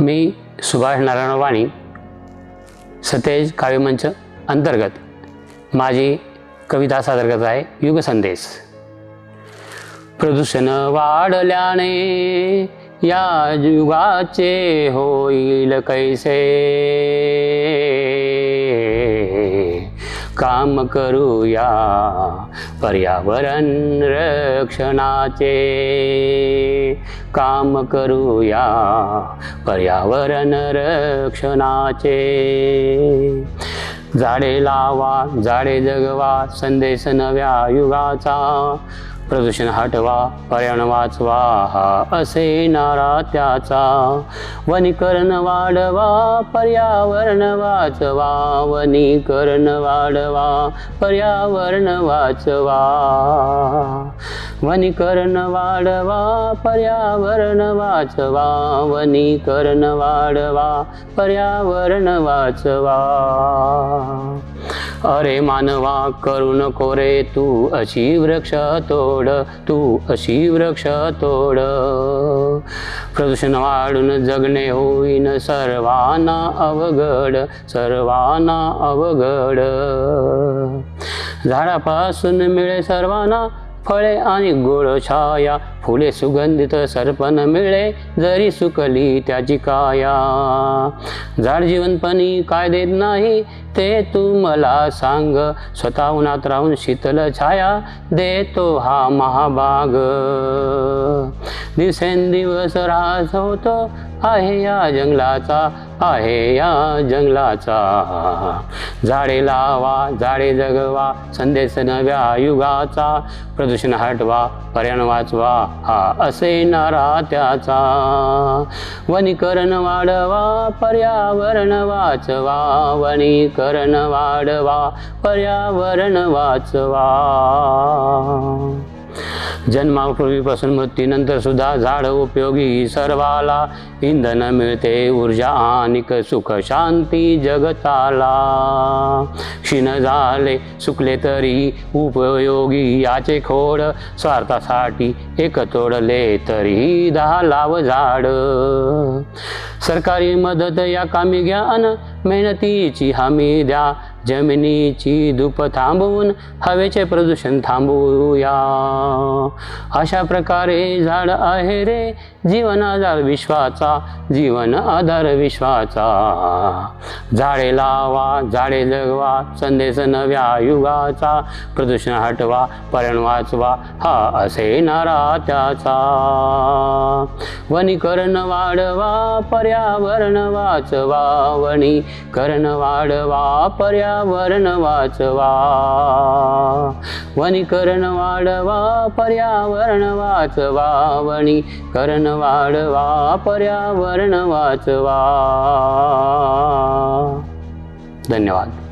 मी सुभाष नारायण वाणी सतेज काव्यमंच अंतर्गत माझी कविता सादर करत आहे युगसंदेश प्रदूषण वाढल्याने या युगाचे होईल कैसे? काम करूया. पर्यावरण रक्षणाचे. काम करूया. पर्यावरण रक्षणाचे. झाडे लावा झाडे जगवा संदेश नव्या युगाचा. प्रदूषण हटवा पर्यावरण वाचवा हा असे नारा त्याचा. वनीकरण वाढवा पर्यावरण वाचवा वनीकरण वाढवा पर्यावरण वाचवा. वनीकरण वाढवा पर्यावरण वाचवा वनीकरण वाढवा पर्यावरण वाचवा. अरे मानवा करू नको रे तू अशी वृक्ष तोड तू अशी वृक्ष तोड. प्रदूषण वाढून जगणे होईन सर्वांना अवघड सर्वांना अवघड. झाडापासून मिळे सर्वांना फळे आणि गोड छाया फुले सुगंधित सर्पण मिळे जरी सुकली त्याची काया. झाड जीवनपणी काय देत नाही ते तू मला सांग. स्वतः उन्हात राहून शीतल छाया देतो हा महाभाग. दिवसेंदिवस रास होतो. आहे या जंगलाचा आहे या जंगलाचा. झाडे लावा झाडे जगवा संदेश नव्या युगाचा. प्रदूषण हटवा पर्यावरण वाचवा हा असे नारा त्याचा. वनीकरण वाढवा पर्यावरण वाचवा. वनीकरण वाढवा पर्यावरण वाचवा. जन्मापूर्वीपासून मृत्यूनंतर सुद्धा झाड उपयोगी सर्वाला इंधन मिळते ऊर्जा आणि सुख शांती जगताला. क्षीण झाले सुकले तरी उपयोगी याचे खोड स्वार्थासाठी एक तोडले तरी दहा लाव झाड. सरकारी मदत या कामी घ्या अन मेहनतीची हमी द्या जमिनीची धूप थांबवून हवेचे प्रदूषण थांबवूया. अशा प्रकारे झाड आहे रे जीवन आधार विश्वाचा जीवन आधार विश्वाचा. झाडे लावा झाडे जगवा संदेश नव्या युगाचा. प्रदूषण हटवा पर्यावरण वाचवा हा असे नारा त्याचा. वनीकरण वाढवा पर्यावरण वाचवा. वनीकरण वाढवा पर्यावरण वाचवा. वनीकरण वाढवा पर्यावरण वाचवा. वनीकरण वाढवा पर्यावरण वाचवा. धन्यवाद.